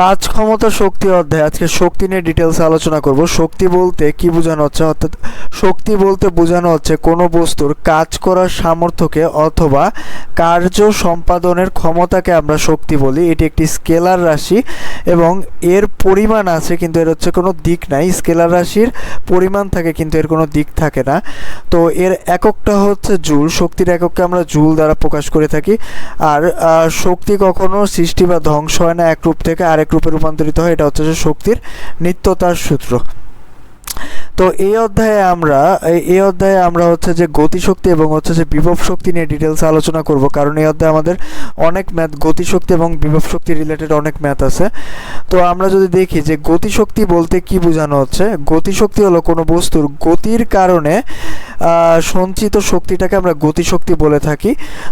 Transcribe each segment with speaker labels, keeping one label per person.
Speaker 1: কাজ ক্ষমতা শক্তি অধ্যায়। আজকে শক্তি নিয়ে ডিটেলস আলোচনা করব। শক্তি বলতে কি বোঝানো হচ্ছে? অর্থাৎ শক্তি বলতে বোঝানো হচ্ছে কোনো বস্তুর কাজ করার সামর্থ্যকে অথবা কার্য সম্পাদনের ক্ষমতাকে আমরা শক্তি বলি। এটি একটি স্কেলার রাশি এবং এর পরিমাণ আছে কিন্তু এর হচ্ছে কোনো দিক নাই। স্কেলার রাশির পরিমাণ থাকে কিন্তু এর কোনো দিক থাকে না। তো এর এককটা হচ্ছে জুল। শক্তির একককে আমরা জুল দ্বারা প্রকাশ করে থাকি। আর শক্তি কখনো সৃষ্টি বা ধ্বংস হয় না। এক রূপ থেকে আরেক রূপে রূপান্তরিত হয়, এটা হচ্ছে শক্তির নিত্যতার সূত্র। তো এই অধ্যায়ে আমরা, এই- অধ্যায়ে আমরা হচ্ছে যে গতিশক্তি এবং হচ্ছে যে বিভব শক্তি নিয়ে ডিটেলস আলোচনা করব, কারণ এই অধ্যায়ে আমাদের অনেক ম্যাথ গতিশক্তি এবং বিভব শক্তি রিলেটেড অনেক ম্যাথ আছে। তো আমরা যদি দেখি যে গতিশক্তি বলতে কি বোঝানো হচ্ছে, গতিশক্তি হলো কোনো বস্তুর গতির কারণে সঞ্চিত শক্তিটাকে আমরা গতিশক্তি বলে থাকি।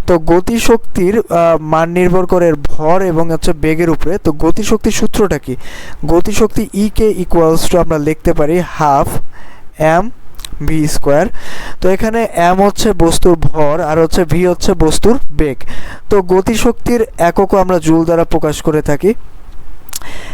Speaker 1: তো গতিশক্তির মান নির্ভর করে ভর এবং হচ্ছে বেগের উপরে। তো গতিশক্তির সূত্রটা কি? গতিশক্তি ই কে ইকুয়ালস টু আমরা লিখতে পারি হাফ এম ভি স্কোয়ার তো এখানে এম হচ্ছে বস্তুর ভর আর হচ্ছে ভি হচ্ছে বস্তুর বেগ। তো গতিশক্তির এককও আমরা জুল দ্বারা প্রকাশ করে থাকি।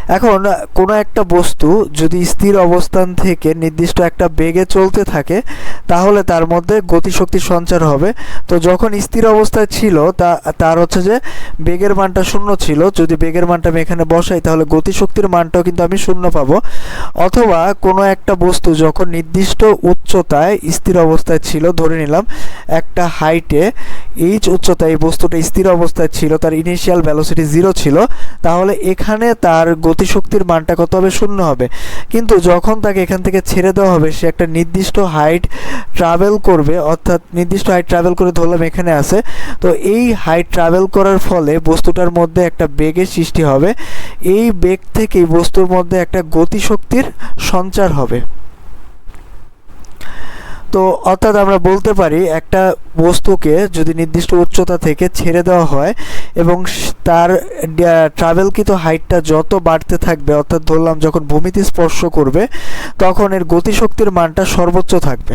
Speaker 1: এখন কোনো একটা বস্তু যদি স্থির অবস্থান থেকে নির্দিষ্ট একটা বেগে চলতে থাকে, তাহলে তার মধ্যে গতিশক্তির সঞ্চার হবে। তো যখন স্থির অবস্থায় ছিল, তা, তার হচ্ছে যে বেগের মানটা শূন্য ছিল। যদি বেগের মানটা আমি এখানে বসাই, তাহলে গতিশক্তির মানটাও কিন্তু আমি শূন্য পাবো। অথবা কোনো একটা বস্তু যখন নির্দিষ্ট উচ্চতায় স্থির অবস্থায় ছিল, ধরে নিলাম একটা হাইটে এইচ উচ্চতায় এই বস্তুটা স্থির অবস্থায় ছিল, তার ইনিশিয়াল ভ্যালোসিটি জিরো ছিল, তাহলে এখানে তার গতিশক্তির মানটা কত হবে? শূন্য হবে। কিন্তু যখন তাকে এখান থেকে ছেড়ে দেওয়া হবে, সে একটা নির্দিষ্ট হাইট ট্রাভেল করবে, অর্থাৎ নির্দিষ্ট হাইট ট্রাভেল করে ধরলাম এখানে আছে, তো এই হাইট ট্রাভেল করার ফলে বস্তুটার মধ্যে একটা বেগের সৃষ্টি হবে। এই বেগ থেকেই বস্তুর মধ্যে একটা গতিশক্তির সঞ্চার হবে। তো অর্থাৎ আমরা বলতে পারি একটা বস্তুকে যদি নির্দিষ্ট উচ্চতা থেকে ছেড়ে দেওয়া হয় এবং তার ট্রাভেলকৃত হাইটটা যত বাড়তে থাকবে, অর্থাৎ ধরলাম যখন ভূমিতে স্পর্শ করবে, তখন এর গতিশক্তির মানটা সর্বোচ্চ থাকবে।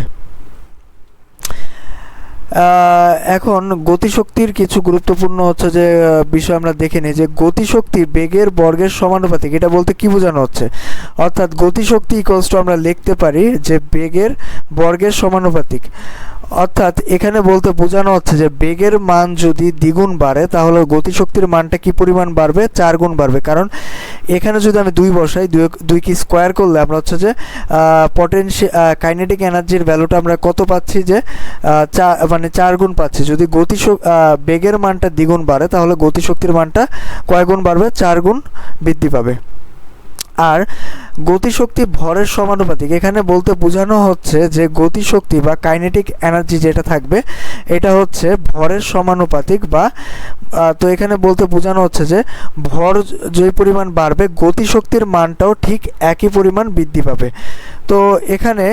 Speaker 1: এখন গতিশক্তির কিছু গুরুত্বপূর্ণ হচ্ছে যে বিষয় আমরা দেখে নিই যে, গতিশক্তি বেগের বর্গের সমানুপাতিক, এটা বলতে কি বোঝানো হচ্ছে? অর্থাৎ গতিশক্তি ইকলস টু আমরা লিখতে পারি যে, বেগের বর্গের সমানুপাতিক। অর্থাৎ এখানে বলতে বোঝানো হচ্ছে যে, বেগের মান যদি দ্বিগুণ বাড়ে, তাহলে গতিশক্তির মানটা কি পরিমাণ বাড়বে? চার গুণ বাড়বে। কারণ এখানে যদি আমি দুই বসাই, দুই কি স্কোয়ার করলে আমরা হচ্ছে যে পটেনশি কাইনেটিক এনার্জির ভ্যালুটা আমরা কত পাচ্ছি যে চার মানে চার গুণ পাচ্ছি। যদি গতিশক্তি বেগের মানটা দ্বিগুণ বাড়ে, তাহলে গতিশক্তির মানটা কয় গুণ বাড়বে? চার গুণ বৃদ্ধি পাবে। আর গতিশক্তি ভরের সমানুপাতিক। এখানে বলতে বোঝানো হচ্ছে যে গতিশক্তি বা কাইনেটিক এনার্জি যেটা থাকবে, এটা হচ্ছে ভরের সমানুপাতিক বা তো এখানে বলতে বোঝানো হচ্ছে যে ভর যে পরিমাণ বাড়বে, গতিশক্তির মানটাও ঠিক একই পরিমাণ বৃদ্ধি পাবে। তো এখানে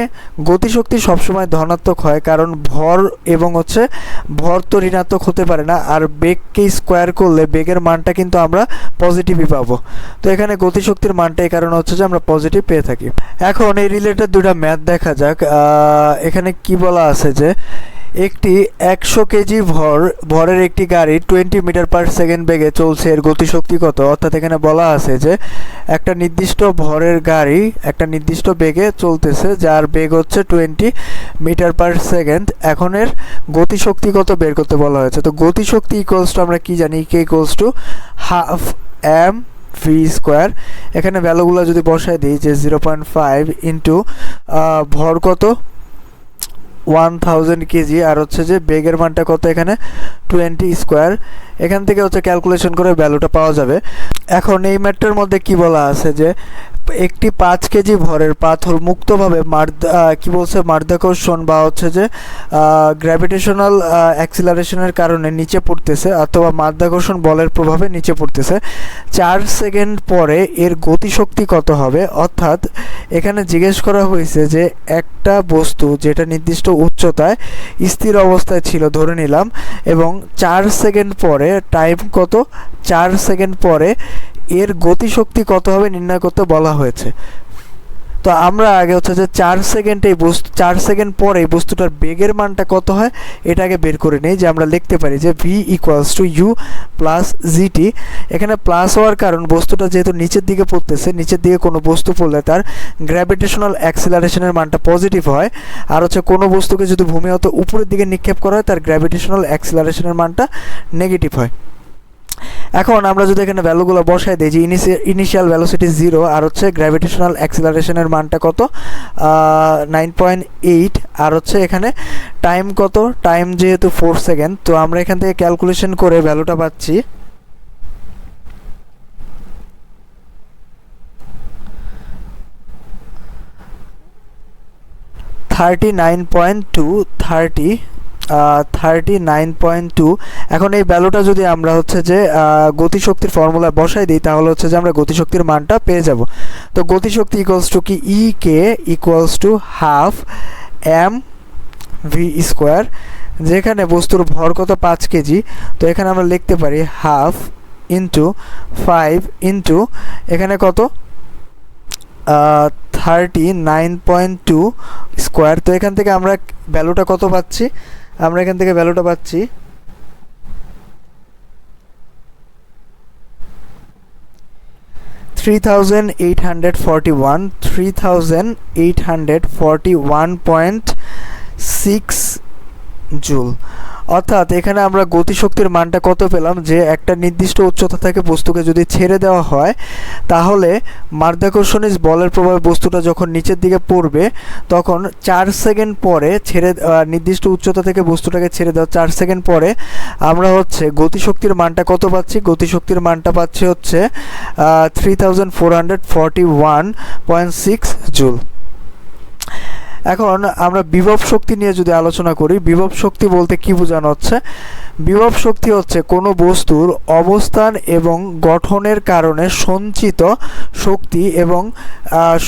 Speaker 1: গতিশক্তি সবসময় ধনাত্মক হয়, কারণ ভর এবং হচ্ছে ভর তো ঋণাত্মক হতে পারে না, আর বেগকে স্কোয়ার করলে বেগের মানটা কিন্তু আমরা পজিটিভই পাবো। তো এখানে গতিশক্তির মানটা এই কারণে হচ্ছে যে আমরা পজিটিভ পেয়ে থাকি। এখন এই রিলেটেড দুটা ম্যাথ দেখা যাক এখানে কি বলা আছে যে একটি একশো কেজি ভর, ভরের একটি গাড়ি টোয়েন্টি মিটার পার সেকেন্ড বেগে চলছে এর গতিশক্তি কত? অর্থাৎ এখানে বলা আছে যে, একটা নির্দিষ্ট ভরের গাড়ি একটা নির্দিষ্ট বেগে চলতেছে, যার বেগ হচ্ছে টোয়েন্টি মিটার পার সেকেন্ড এখন এর গতিশক্তি কত বের করতে বলা হয়েছে? তো গতিশক্তি ইকুয়ালস টু আমরা কি জানি? K equals to half M V square এখানে ভ্যালুগুলো যদি বসায় দিই, যে জিরো পয়েন্ট ফাইভ ইন্টু ভর কত? ওয়ান থাউজেন্ড কেজি আর হচ্ছে যে বেগের মানটা কত এখানে? টোয়েন্টি স্কোয়ার এখান থেকে হচ্ছে ক্যালকুলেশন করে ভ্যালুটা পাওয়া যাবে। এখন এই ম্যাটটার মধ্যে কি বলা আছে যে একটি পাঁচ কেজি ভরের পাথর মুক্তভাবে মার্দ কি বলছে মাধ্যাকর্ষণ বা হচ্ছে যে গ্র্যাভিটেশনাল অ্যাক্সিলারেশনের কারণে নিচে পড়তেছে অথবা মাধ্যাকর্ষণ বলের প্রভাবে নিচে পড়তেছে। চার সেকেন্ড পরে এর গতিশক্তি কত হবে? অর্থাৎ এখানে জিজ্ঞেস করা হয়েছে যে, একটা বস্তু যেটা নির্দিষ্ট উচ্চতায় স্থির অবস্থায় ছিল, ধরে নিলাম, এবং চার সেকেন্ড পরে টাইম কত? চার সেকেন্ড পরে এর গতিশক্তি কত হবে নির্ণয় করতে বলা হয়েছে। তো আমরা আগে হচ্ছে যে চার সেকেন্ডে এই বস্তু, চার সেকেন্ড পরে এই বস্তুটার বেগের মানটা কত হয়, এটা আগে বের করে নেই, যে আমরা লিখতে পারি যে V equals to U plus GT এখানে প্লাস হওয়ার কারণ বস্তুটা যেহেতু নিচের দিকে পড়তেছে, নিচের দিকে কোনো বস্তু পড়লে তার গ্র্যাভিটেশনাল অ্যাক্সিলারেশনের মানটা পজিটিভ হয়। আর হচ্ছে কোনো বস্তুকে যদি ভূমি হতো উপরের দিকে নিক্ষেপ করা হয়, তার গ্র্যাভিটেশনাল অ্যাক্সিলারেশনের মানটা নেগেটিভ হয়। এখন আমরা যদি এখানে ভ্যালুগুলো বসাই দিই, যে ইনিশিয়াল ভ্যালোসিটি জিরো আর হচ্ছে গ্র্যাভিটেশনাল অ্যাক্সিলারেশনের মানটা কত? নাইন পয়েন্ট এইট আর হচ্ছে এখানে টাইম কত? টাইম যেহেতু ফোর সেকেন্ড তো আমরা এখান থেকে ক্যালকুলেশন করে ভ্যালুটা পাচ্ছি। Thirty nine point two thirty thirty nine point two এখন এই ভ্যালুটা যদি আমরা হচ্ছে যে গতিশক্তির ফর্মুলা বসাই দিই, তাহলে হচ্ছে যে আমরা গতিশক্তির মানটা পেয়ে যাব। তো গতিশক্তি ইকুয়ালস টু কি? E K equals to half M V square যেখানে বস্তুর ভর কত? পাঁচ কেজি। তো এখানে আমরা লিখতে পারি হাফ ইন্টু ফাইভ ইন্টু এখানে কত? Thirty nine point two square তো এখান থেকে আমরা ভ্যালুটা কত পাচ্ছি? আমরা এখান থেকে ভ্যালুটা পাচ্ছি। Three thousand eight hundred forty one three thousand eight hundred forty one point six joule অর্থাৎ এখানে আমরা গতিশক্তির মানটা কত পেলাম? যে একটা নির্দিষ্ট উচ্চতা থেকে বস্তুকে যদি ছেড়ে দেওয়া হয়, তাহলে মাধ্যাকর্ষণী বলের প্রভাবে বস্তুটা যখন নিচের দিকে পড়বে, তখন চার সেকেন্ড পরে ছেড়ে নির্দিষ্ট উচ্চতা থেকে বস্তুটাকে ছেড়ে দেওয়া চার সেকেন্ড পরে আমরা হচ্ছে গতিশক্তির মানটা কত পাচ্ছি? গতিশক্তির মানটা পাচ্ছি হচ্ছে three thousand four hundred forty one point six joule এখন আমরা বিভব শক্তি নিয়ে যদি আলোচনা করি, বিভব শক্তি বলতে কি বোঝানো হচ্ছে? বিভব শক্তি হচ্ছে কোনো বস্তুর অবস্থান এবং গঠনের কারণে সঞ্চিত শক্তি এবং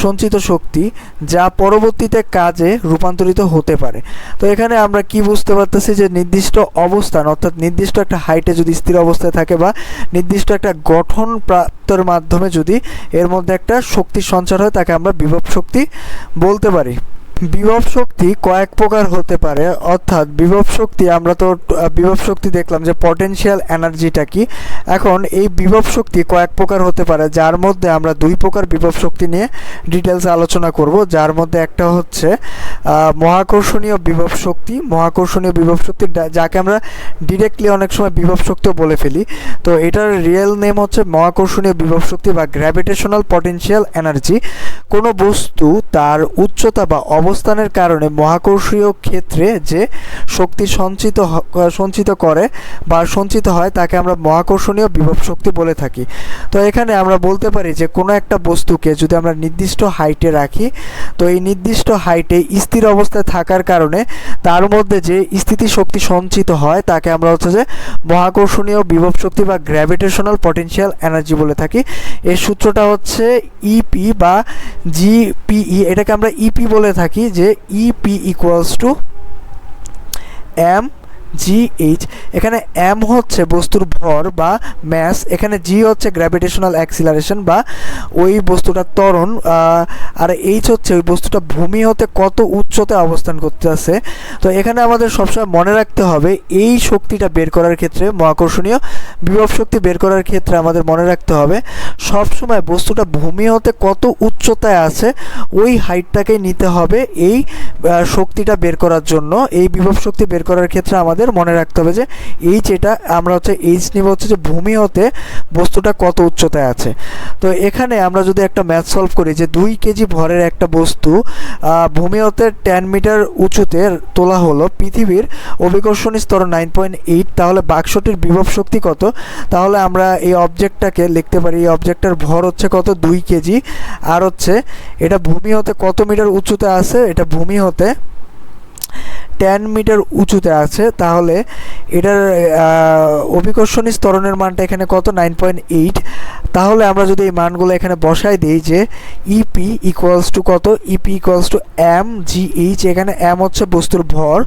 Speaker 1: সঞ্চিত শক্তি যা পরবর্তীতে কাজে রূপান্তরিত হতে পারে। তো এখানে আমরা কি বুঝতে পারতেছি যে নির্দিষ্ট অবস্থান, অর্থাৎ নির্দিষ্ট একটা হাইটে যদি স্থির অবস্থায় থাকে বা নির্দিষ্ট একটা গঠন প্রাপ্তর মাধ্যমে যদি এর মধ্যে একটা শক্তির সঞ্চার হয়, তাকে আমরা বিভব শক্তি বলতে পারি। বিভব শক্তি কয়েক প্রকার হতে পারে, অর্থাৎ বিভব শক্তি আমরা তো বিভব শক্তি দেখলাম যে পটেনশিয়াল এনার্জিটা কি। এখন এই বিভব শক্তি কয়েক প্রকার হতে পারে, যার মধ্যে আমরা দুই প্রকার বিভব শক্তি নিয়ে ডিটেলস আলোচনা করব। যার মধ্যে একটা হচ্ছে মহাকর্ষণীয় বিভব শক্তি। মহাকর্ষণীয় বিভব শক্তি যাকে আমরা ডিরেক্টলি অনেক সময় বিভব শক্তিও বলে ফেলি। তো এটার রিয়েল নেম হচ্ছে মহাকর্ষণীয় বিভব শক্তি বা গ্র্যাভিটেশনাল পটেনশিয়াল এনার্জি কোনো বস্তু তার উচ্চতা বা অবস্থানের কারণে মহাকর্ষীয় ক্ষেত্রে যে শক্তি সঞ্চিত সঞ্চিত করে বা সঞ্চিত হয় তাকে আমরা মহাকর্ষণীয় বিভব শক্তি বলে থাকি। তো এখানে আমরা বলতে পারি যে কোনো একটা বস্তুকে যদি আমরা নির্দিষ্ট হাইটে রাখি, তো এই নির্দিষ্ট হাইটে স্থির অবস্থায় থাকার কারণে তার মধ্যে যে স্থিতি শক্তি সঞ্চিত হয় তাকে আমরা হচ্ছে যে মহাকর্ষণীয় বিভব শক্তি বা গ্র্যাভিটেশনাল পটেনশিয়াল এনার্জি বলে থাকি। এর সূত্রটা হচ্ছে ইপি বা জিপিই এটাকে আমরা ইপি বলে থাকি। যে EP equals to M G H এখানে এম হচ্ছে বস্তুর ভর বা ম্যাস এখানে জি হচ্ছে গ্র্যাভিটেশনাল অ্যাক্সিলারেশন বা ওই বস্তুটার ত্বরণ আর এইচ হচ্ছে ওই বস্তুটা ভূমি হতে কত উচ্চতায় অবস্থান করতে আছে তো এখানে আমাদের সবসময় মনে রাখতে হবে, এই শক্তিটা বের করার ক্ষেত্রে, মহাকর্ষণীয় বিভব শক্তি বের করার ক্ষেত্রে আমাদের মনে রাখতে হবে, সবসময় বস্তুটা ভূমি হতে কত উচ্চতায় আছে, ওই হাইটটাকে নিতে হবে এই শক্তিটা বের করার জন্য, এই বিভব শক্তি বের করার ক্ষেত্রে আমাদের মনে রাখতে হবে যে এইচ এটা আমরা হচ্ছে এইচ নিব হচ্ছে যে ভূমি হতে বস্তুটা কত উচ্চতায় আছে। তো এখানে আমরা যদি একটা ম্যাথ সলভ করি যে দুই কেজি ভরের একটা বস্তু ভূমি হতে টেন মিটার উঁচুতে তোলা হলো, পৃথিবীর অভিকর্ষণ স্তর নাইন পয়েন্ট এইট তাহলে বাক্সটির বিভব শক্তি কত? তাহলে আমরা এই অবজেক্টটাকে লিখতে পারি, এই অবজেক্টটার ভর হচ্ছে কত? দুই কেজি। আর হচ্ছে এটা ভূমি হতে কত মিটার উঁচুতে আছে? এটা ভূমি হতে টেন মিটার উঁচুতে আছে, তাহলে এটার অভিকর্ষণী স্তরণের মানটা এখানে কত? নাইন পয়েন্ট এইট তাহলে আমরা যদি এই মানগুলো এখানে বসাই দিই যে ইপি ইকুয়ালস টু কত? EP equals to M G H এখানে এম হচ্ছে বস্তুর ভর।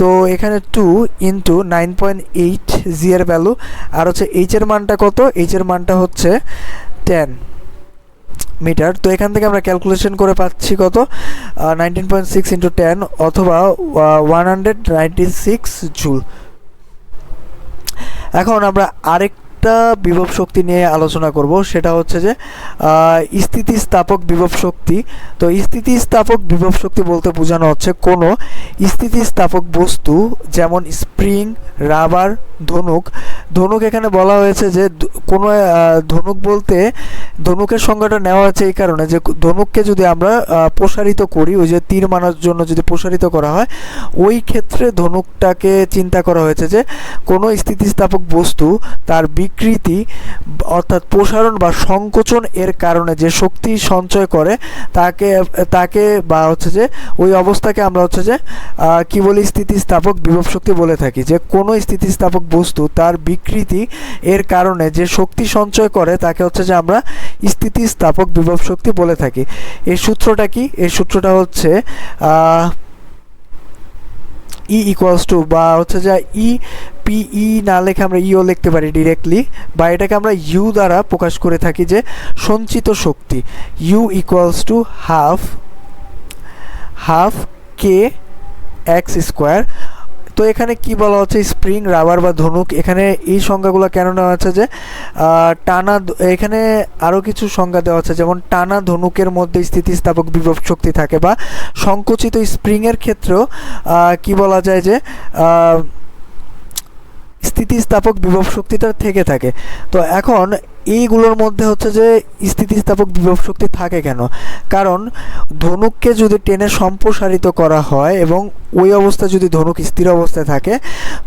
Speaker 1: তো এখানে two into nine point eight G এর ভ্যালু আর হচ্ছে এইচ এর মানটা কত? এইচ এর মানটা হচ্ছে টেন মিটার। তো এখান থেকে আমরা ক্যালকুলেশন করে পাচ্ছি কত? Nineteen point six into ten অথবা one hundred ninety six joule এখন আমরা আরেকটা বিভব শক্তি নিয়ে আলোচনা করব, সেটা হচ্ছে যে স্থিতিস্থাপক বিভব শক্তি। তো স্থিতিস্থাপক বিভব শক্তি বলতে বোঝানো হচ্ছে কোনো স্থিতিস্থাপক বস্তু, যেমন স্প্রিং, রাবার, ধনুক। ধনুক এখানে বলা হয়েছে যে কোনো ধনুক বলতে ধনুকের সংজ্ঞাটা নেওয়া হয়েছে এই কারণে যে, ধনুককে যদি আমরা প্রসারিত করি, ওই যে তীর মানার জন্য যদি প্রসারিত করা হয়, ওই ক্ষেত্রে ধনুকটাকে চিন্তা করা হয়েছে যে, কোনো স্থিতিস্থাপক বস্তু তার বিকৃতি, অর্থাৎ প্রসারণ বা সংকোচন এর কারণে যে শক্তি সঞ্চয় করে, তাকে তাকে বা হচ্ছে যে, ওই অবস্থাকে আমরা হচ্ছে যে কি বলি, স্থিতিস্থাপক বিভব শক্তি বলে থাকি। যে কোনো স্থিতিস্থাপক বস্তু তার বিকৃতি এর কারণে যে শক্তি সঞ্চয় করে, তাকে হচ্ছে যে আমরা স্থিতিস্থাপক বিভব শক্তি বলে থাকি। এই সূত্রটা কি? এই সূত্রটা হচ্ছে ই ইকুয়ালস টু বা হচ্ছে যে ই পিই না লেখে আমরা ইও লিখতে পারি ডিরেক্টলি বা এটাকে আমরা ইউ দ্বারা প্রকাশ করে থাকি যে সঞ্চিত শক্তি। U equals to half half K X square তো এখানে কি বলা হচ্ছে? স্প্রিং রাবার বা ধনুক। এখানে এই সংজ্ঞাগুলো কেন নেওয়া হচ্ছে যে টানা এখানে আরও কিছু সংজ্ঞা দেওয়া আছে। যেমন টানা ধনুকের মধ্যে স্থিতিস্থাপক বিভব শক্তি থাকে বা সংকুচিত স্প্রিংয়ের ক্ষেত্রেও কি বলা যায় যে স্থিতিস্থাপক বিভব শক্তিটা থেকে থাকে। তো এখন এইগুলোর মধ্যে হচ্ছে যে স্থিতিস্থাপক বিভব শক্তি থাকে কেন? কারণ ধনুককে যদি টেনে সম্প্রসারিত করা হয় এবং ওই অবস্থায় যদি ধনুক স্থির অবস্থায় থাকে,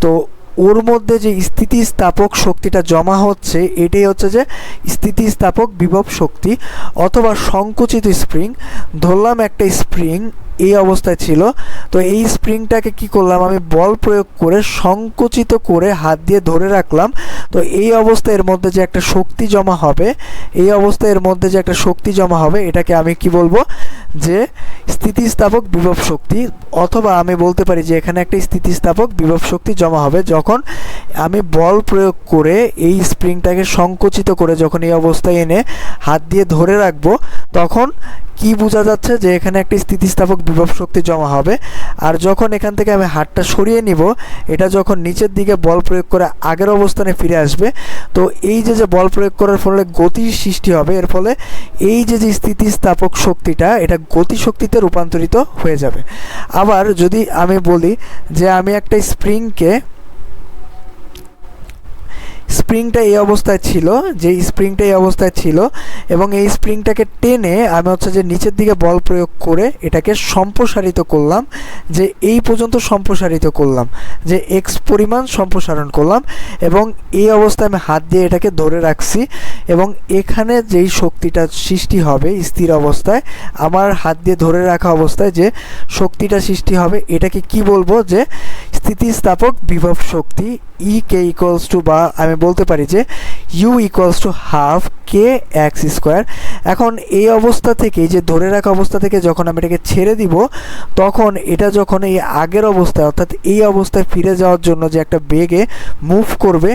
Speaker 1: তো ওর মধ্যে যে স্থিতিস্থাপক শক্তিটা জমা হচ্ছে, এটাই হচ্ছে যে স্থিতিস্থাপক বিভব শক্তি অথবা সংকুচিত স্প্রিং। ধরলাম একটা স্প্রিং এই অবস্থায় ছিল, তো এই স্প্রিংটাকে কি করলাম? আমি বল প্রয়োগ করে সংকুচিত করে হাত দিয়ে ধরে রাখলাম। তো এই অবস্থায় এর মধ্যে যে একটা শক্তি জমা হবে, এই অবস্থায় এর মধ্যে যে একটা শক্তি জমা হবে, এটাকে আমি কি বলব? যে স্থিতিস্থাপক বিভব শক্তি। অথবা আমি বলতে পারি যে এখানে একটা স্থিতিস্থাপক বিভব শক্তি জমা হবে, যখন আমি বল প্রয়োগ করে এই স্প্রিংটাকে সংকুচিত করে যখন এই অবস্থায় এনে হাত দিয়ে ধরে রাখব, তখন কি বোঝা যাচ্ছে যে এখানে একটা স্থিতিস্থাপক বিভব শক্তি জমা হবে। আর যখন এখান থেকে আমি হাতটা সরিয়ে নিব, এটা যখন নিচের দিকে বল প্রয়োগ করে আগের অবস্থানে ফিরে আসবে, তো এই যে যে বল প্রয়োগ করার ফলে গতির সৃষ্টি হবে, এর ফলে এই যে যে স্থিতিস্থাপক শক্তিটা, এটা গতি শক্তিতে রূপান্তরিত হয়ে যাবে। আবার যদি আমি বলি যে আমি একটা স্প্রিংকে স্প্রিংটা এই অবস্থায় ছিল যে স্প্রিংটা এই অবস্থায় ছিল, এবং এই স্প্রিংটাকে টেনে আমি হচ্ছে যে নিচের দিকে বল প্রয়োগ করে এটাকে সম্প্রসারিত করলাম, যে এই পর্যন্ত সম্প্রসারিত করলাম, যে এক্স পরিমাণ সম্প্রসারণ করলাম, এবং এই অবস্থায় আমি হাত দিয়ে এটাকে ধরে রাখছি, এবং এখানে যেই শক্তিটা সৃষ্টি হবে স্থির অবস্থায়, আমার হাত দিয়ে ধরে রাখা অবস্থায় যে শক্তিটা সৃষ্টি হবে, এটাকে কি বলব যে স্থিতিস্থাপক বিভব শক্তি ই কে ইকুয়ালস টু বা আমি বলতে পারি যে U equals to half K X square এখন এই অবস্থা থেকে, যে ধরে রাখা অবস্থা থেকে যখন আমি এটাকে ছেড়ে দিব, তখন এটা যখন এই আগের অবস্থায়, অর্থাৎ এই অবস্থায় ফিরে যাওয়ার জন্য যে একটা বেগে মুভ করবে,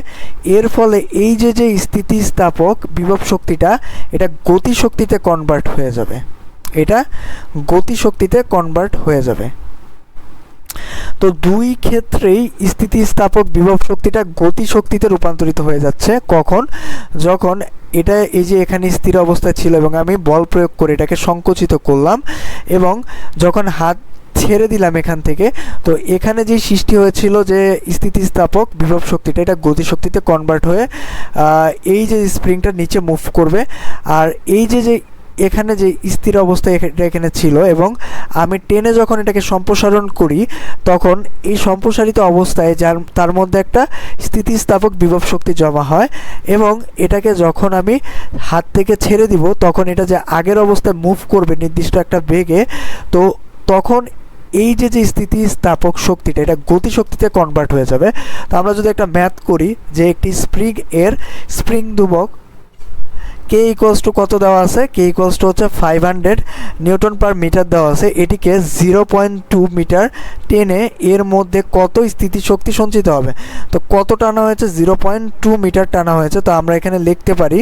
Speaker 1: এর ফলে এই যে যে স্থিতিস্থাপক বিভব শক্তিটা, এটা গতি শক্তিতে কনভার্ট হয়ে যাবে। এটা গতি শক্তিতে কনভার্ট হয়ে যাবে। তো দুই ক্ষেত্রেই স্থিতিস্থাপক বিভব শক্তিটা গতি শক্তিতে রূপান্তরিত হয়ে যাচ্ছে। কখন? যখন এটা এই যে এখানে স্থির অবস্থায় ছিল এবং আমি বল প্রয়োগ করে এটাকে সংকুচিত করলাম এবং যখন হাত ছেড়ে দিলাম এখান থেকে, তো এখানে যে সৃষ্টি হয়েছিল যে স্থিতিস্থাপক বিভব শক্তিটা, এটা গতি শক্তিতে কনভার্ট হয়ে এই যে স্প্রিংটা নিচে মুভ করবে, আর এই যে যে এখানে যে স্থির অবস্থায় এখা- এটা এখানে ছিল এবং আমি টেনে যখন এটাকে সম্প্রসারণ করি, তখন এই সম্প্রসারিত অবস্থায় যার, তার মধ্যে একটা স্থিতিস্থাপক বিভব শক্তি জমা হয় এবং এটাকে যখন আমি হাত থেকে ছেড়ে দিব, তখন এটা যে আগের অবস্থায় মুভ করবে নির্দিষ্ট একটা বেগে, তো তখন এই যে যে স্থিতিস্থাপক শক্তিটা, এটা গতি শক্তিতে কনভার্ট হয়ে যাবে। তো আমরা যদি একটা ম্যাথ করি যে একটি স্প্রিং এর স্প্রিং দুবক কে ইকোয়ালস টু কত দেওয়া আছে? কে ইকোয়ালস টু হচ্ছে five hundred newton per metre দেওয়া আছে। এটিকে জিরো পয়েন্ট টু মিটার টেনে এর মধ্যে কত স্থিতিশক্তি সঞ্চিত হবে? তো কত টানা হয়েছে? জিরো পয়েন্ট টু মিটার টানা হয়েছে। তো আমরা এখানে লিখতে পারি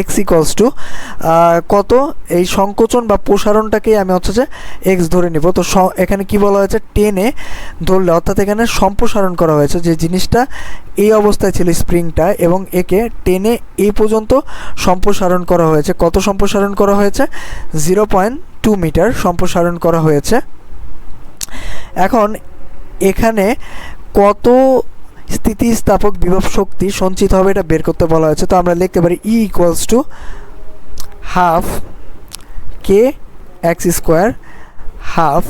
Speaker 1: এক্স ইকলস টু কত? এই সংকোচন বা প্রসারণটাকেই আমি হচ্ছে যে এক্স ধরে নিব। তো এখানে কি বলা হয়েছে? টেনে ধরলে, অর্থাৎ এখানে সম্প্রসারণ করা হয়েছে যে জিনিসটা এই অবস্থায় ছিল স্প্রিংটা এবং একে টেনে এই পর্যন্ত সম্প্রসারণ করা হয়েছে। কত সম্প্রসারণ করা হয়েছে? জিরো পয়েন্ট টু মিটার সম্প্রসারণ করা হয়েছে। এখন এখানে কত স্থিতিস্থাপক বিভব শক্তি সঞ্চিত হবে, এটা বের করতে বলা হয়েছে। তো আমরা লিখতে পারি E equals to half K X square half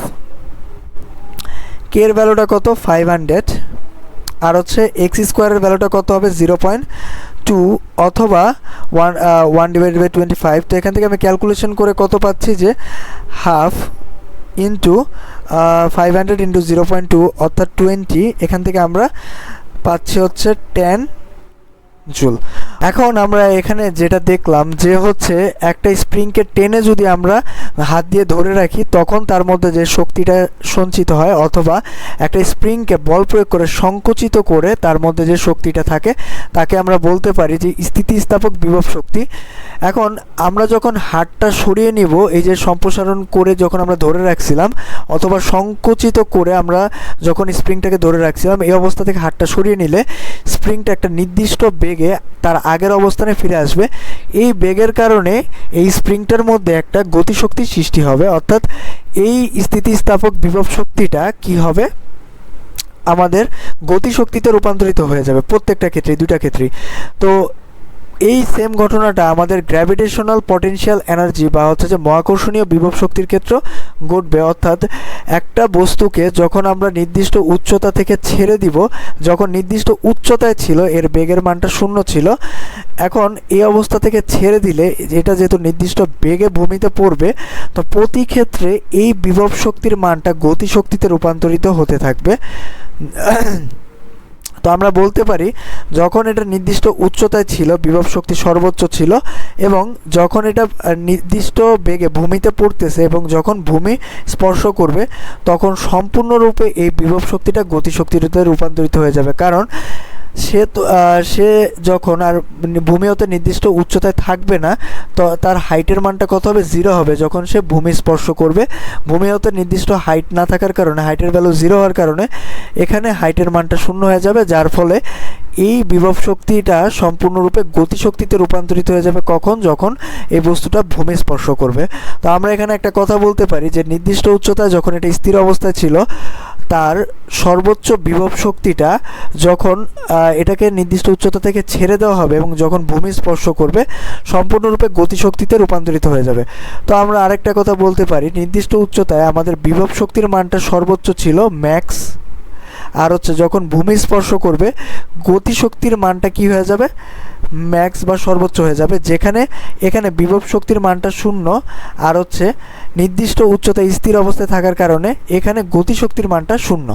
Speaker 1: K এর ভ্যালুটা কত? ফাইভ হান্ড্রেড আর হচ্ছে এক্স স্কোয়ারের ভ্যালুটা কত হবে? জিরো পয়েন্ট টু অথবা one one divide by twenty five তো এখান থেকে আমি ক্যালকুলেশন করে কত পাচ্ছি যে half into five hundred into zero point two অর্থাৎ টোয়েন্টি এখান থেকে আমরা পাচ্ছি হচ্ছে টেন জুল। এখন আমরা এখানে যেটা দেখলাম যে হচ্ছে একটা স্প্রিংকে টেনে যদি আমরা হাত দিয়ে ধরে রাখি, তখন তার মধ্যে যে শক্তিটা সঞ্চিত হয় অথবা একটা স্প্রিংকে বল প্রয়োগ করে সংকুচিত করে তার মধ্যে যে শক্তিটা থাকে, তাকে আমরা বলতে পারি যে স্থিতিস্থাপক বিভব শক্তি। এখন আমরা যখন হাতটা সরিয়ে নিব, এই যে সম্প্রসারণ করে যখন আমরা ধরে রাখছিলাম অথবা সংকুচিত করে আমরা যখন স্প্রিংটাকে ধরে রাখছিলাম, এই অবস্থা থেকে হাতটা সরিয়ে নিলে স্প্রিংটা একটা নির্দিষ্ট বেগে তার আগের অবস্থানে ফিরে আসবে। এই বেগের কারণে এই স্প্রিংটার মধ্যে একটা গতিশক্তি সৃষ্টি হবে। অর্থাৎ এই স্থিতিস্থাপক বিভব শক্তিটা কি হবে? আমাদের গতিশক্তিতে রূপান্তরিত হয়ে যাবে প্রত্যেকটা ক্ষেত্রে দুটা ক্ষেত্রেই। তো এই সেম ঘটনাটা আমাদের গ্র্যাভিটেশনাল পটেনশিয়াল এনার্জি বা হচ্ছে যে মহাকর্ষণীয় বিভব শক্তির ক্ষেত্রে ঘটবে। অর্থাৎ একটা বস্তুকে যখন আমরা নির্দিষ্ট উচ্চতা থেকে ছেড়ে দিব, যখন নির্দিষ্ট উচ্চতায় ছিল, এর বেগের মানটা শূন্য ছিল, এখন এই অবস্থা থেকে ছেড়ে দিলে, এটা যেহেতু নির্দিষ্ট বেগে ভূমিতে পড়বে, তো প্রতি ক্ষেত্রে এই বিভব শক্তির মানটা গতিশক্তিতে রূপান্তরিত হতে থাকবে। তো আমরা বলতে পারি, যখন এটা নির্দিষ্ট উচ্চতায় ছিল, বিভব শক্তি সর্বোচ্চ ছিল, এবং যখন এটা নির্দিষ্ট বেগে ভূমিতে পড়তেছে এবং যখন ভূমি স্পর্শ করবে, তখন সম্পূর্ণরূপে এই বিভব শক্তিটা গতিশক্তিতে রূপান্তরিত হয়ে যাবে। কারণ সে তো সে যখন আর ভূমি হতে নির্দিষ্ট উচ্চতায় থাকবে না, তো তার হাইটের মানটা কত হবে? জিরো হবে। যখন সে ভূমি স্পর্শ করবে, ভূমি হতে নির্দিষ্ট হাইট না থাকার কারণে হাইটের ভ্যালু জিরো হওয়ার কারণে, এখানে হাইটের মানটা শূন্য হয়ে যাবে, যার ফলে এই বিভব শক্তিটা সম্পূর্ণরূপে গতিশক্তিতে রূপান্তরিত হয়ে যাবে কখন? যখন এই বস্তুটা ভূমি স্পর্শ করবে। তো আমরা এখানে একটা কথা বলতে পারি যে, নির্দিষ্ট উচ্চতায় যখন এটা স্থির অবস্থায় ছিল তার সর্বোচ্চ বিভব শক্তিটা যখন এটাকে নির্দিষ্ট উচ্চতা থেকে ছেড়ে দেওয়া হবে এবং যখন ভূমি স্পর্শ করবে, সম্পূর্ণরূপে গতিশক্তিতে রূপান্তরিত হয়ে যাবে। তো আমরা আরেকটা কথা বলতে পারি, নির্দিষ্ট উচ্চতায় আমাদের বিভব শক্তির মানটা সর্বোচ্চ ছিল ম্যাক্স আর হচ্ছে যখন ভূমি স্পর্শ করবে, গতিশক্তির মানটা কি হয়ে যাবে? ম্যাক্স বা সর্বোচ্চ হয়ে যাবে, যেখানে এখানে বিভব শক্তির মানটা শূন্য আর হচ্ছে নির্দিষ্ট উচ্চতায় স্থির অবস্থায় থাকার কারণে এখানে গতিশক্তির মানটা শূন্য।